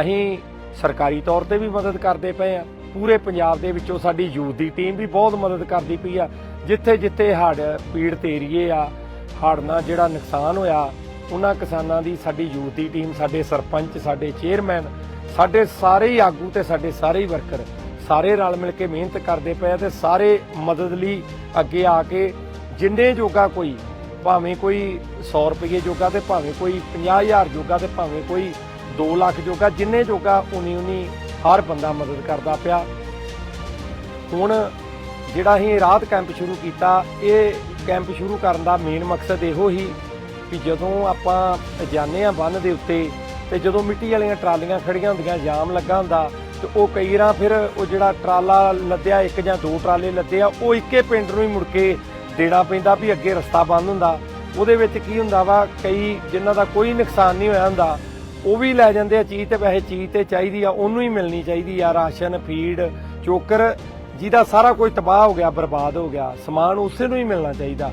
ਅਸੀਂ ਸਰਕਾਰੀ ਤੌਰ ਤੇ ਵੀ ਮਦਦ ਕਰਦੇ ਪਏ ਆ। ਪੂਰੇ ਪੰਜਾਬ ਦੇ ਵਿੱਚੋਂ ਸਾਡੀ ਯੂਥ ਦੀ ਟੀਮ ਵੀ ਬਹੁਤ ਮਦਦ ਕਰਦੀ ਪਈ ਆ। ਜਿੱਥੇ ਜਿੱਥੇ ਹੜ੍ਹ ਪੀੜਤ ਏਰੀਏ ਆ, ਹੜ੍ਹ ਨਾਲ ਜਿਹੜਾ ਨੁਕਸਾਨ ਹੋਇਆ, ਉਹਨਾਂ ਕਿਸਾਨਾਂ ਦੀ ਸਾਡੀ ਯੂਥ ਦੀ ਟੀਮ, ਸਾਡੇ ਸਰਪੰਚ, ਸਾਡੇ ਚੇਅਰਮੈਨ, ਸਾਡੇ ਸਾਰੇ ਹੀ ਆਗੂ ਤੇ ਸਾਡੇ ਸਾਰੇ ਹੀ ਵਰਕਰ ਸਾਰੇ ਰਲ ਮਿਲ ਕੇ ਮਿਹਨਤ ਕਰਦੇ ਪਏ ਆ ਤੇ ਸਾਰੇ ਮਦਦ ਲਈ ਅੱਗੇ ਆ ਕੇ ਜਿੰਨੇ ਜੋਗਾ ਕੋਈ, ਭਾਵੇਂ ਕੋਈ 100 ਰੁਪਏ ਜੋਗਾ ਤੇ ਭਾਵੇਂ ਕੋਈ 50000 ਜੋਗਾ ਤੇ ਭਾਵੇਂ ਕੋਈ 2 ਲੱਖ ਜੋਗਾ, ਜਿੰਨੇ ਜੋਗਾ ਉਨੀ ਉਨੀ ਹਰ ਬੰਦਾ ਮਦਦ ਕਰਦਾ ਪਿਆ। ਹੁਣ ਜਿਹੜਾ ਅਸੀਂ ਰਾਹਤ ਕੈਂਪ ਸ਼ੁਰੂ ਕੀਤਾ, ਇਹ ਕੈਂਪ ਸ਼ੁਰੂ ਕਰਨ ਦਾ ਮੇਨ ਮਕਸਦ ਇਹੋ ਹੀ ਕਿ ਜਦੋਂ ਆਪਾਂ ਜਾਂਦੇ ਆ ਬੰਨ ਦੇ ਉੱਤੇ ਤੇ ਜਦੋਂ ਮਿੱਟੀ ਵਾਲੀਆਂ ਟਰਾਲੀਆਂ ਖੜੀਆਂ ਹੁੰਦੀਆਂ, ਜਾਮ ਲੱਗਾ ਹੁੰਦਾ ਤੇ ਉਹ ਕਈ ਵਾਰ ਫਿਰ ਉਹ ਜਿਹੜਾ ਟਰਾਲਾ ਲੱਦਿਆ, ਇੱਕ ਜਾਂ ਦੋ ਟਰਾਲੇ ਲੱਦੇ ਆ, ਉਹ ਇੱਕੇ ਪਿੰਡ ਨੂੰ ਹੀ ਮੁੜ ਕੇ ਦੇਣਾ ਪੈਂਦਾ ਵੀ ਅੱਗੇ ਰਸਤਾ ਬੰਦ ਹੁੰਦਾ। ਉਹਦੇ ਵਿੱਚ ਕੀ ਹੁੰਦਾ ਵਾ, ਕਈ ਜਿਨ੍ਹਾਂ ਦਾ ਕੋਈ ਨੁਕਸਾਨ ਨਹੀਂ ਹੋਇਆ ਹੁੰਦਾ ਉਹ ਵੀ ਲੈ ਜਾਂਦੇ ਆ, ਚੀਜ਼ ਤੇ ਵੈਸੇ ਚੀਜ਼ ਤੇ ਚਾਹੀਦੀ ਆ, ਉਹਨੂੰ ਹੀ ਮਿਲਣੀ ਚਾਹੀਦੀ ਆ, ਰਾਸ਼ਨ, ਫੀਡ, ਚੋਕਰ, ਜਿਹਦਾ ਸਾਰਾ ਕੁਝ ਤਬਾਹ ਹੋ ਗਿਆ, ਬਰਬਾਦ ਹੋ ਗਿਆ, ਸਮਾਨ ਉਸੇ ਨੂੰ ਹੀ ਮਿਲਣਾ ਚਾਹੀਦਾ।